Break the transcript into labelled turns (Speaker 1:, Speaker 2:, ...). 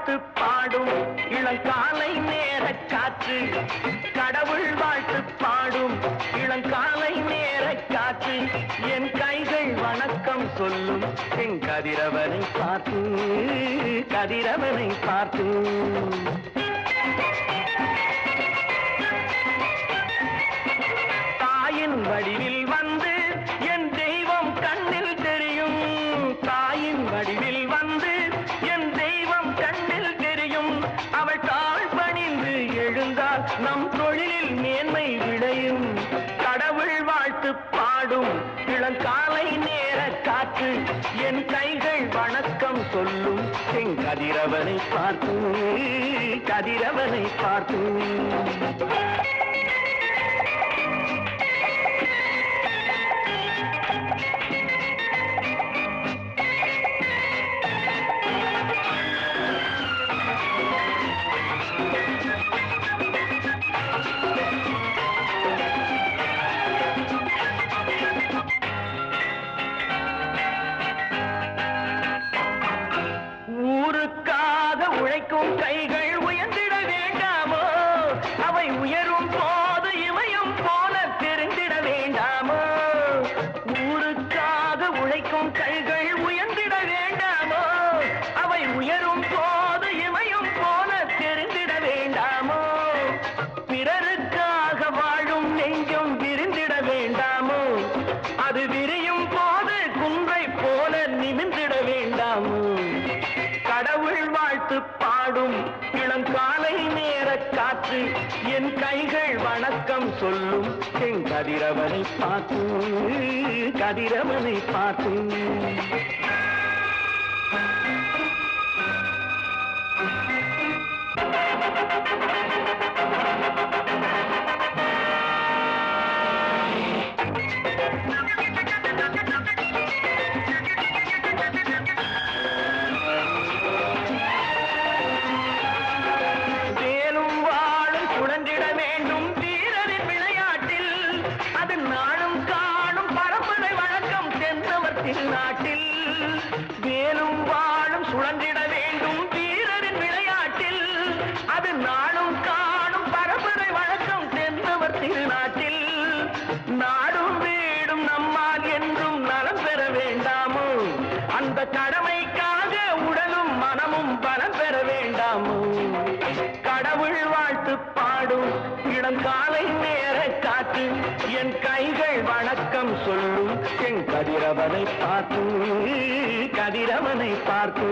Speaker 1: வாழ்த்து பாடும் இளங்காலை நேர காற்று. கடவுள் வாழ்த்து பாடும் இளங்காலை நேர காற்று. என் கைகள் வணக்கம் சொல்லும் என் கதிரவனை பார்த்து கதிரவனை பார்த்து. தாயின் வடிவில் வந்து தொழிலில் மேன்மை விளையும். கடவுள் வாழ்த்து பாடும். இளங்காலை நேர காற்று என் கைகள் வணக்கம் சொல்லும். என் கதிரவனை பார்த்து கதிரவனை பார்த்து. ஊருக்காக கைகள் பாடும் இளங்காலை நேர காற்று என் கைகள் வணக்கம் சொல்லும். என் கதிரவனை பார்த்து கதிரவனை பார்த்து. திருநாட்டில் வேலும் வாழும் சுழன்றிட வேண்டும் வீரரின் விளையாட்டில். அது நாளும் காணும் பரம்பரை வழக்கம் தென்னவர் திருநாட்டில். நாடும் வீடும் நம்மால் என்றும் நலம் பெற வேண்டாமோ? அந்த கடமைக்காக உடலும் மனமும் பலம் பெற வேண்டாமோ? கடவுள் வாழ்த்து பாடும் இளங்காலை நேர காத்து என் கைகள் வணக்கம் சொல்லும் அவனை பார்த்து கதிரவனை பார்த்து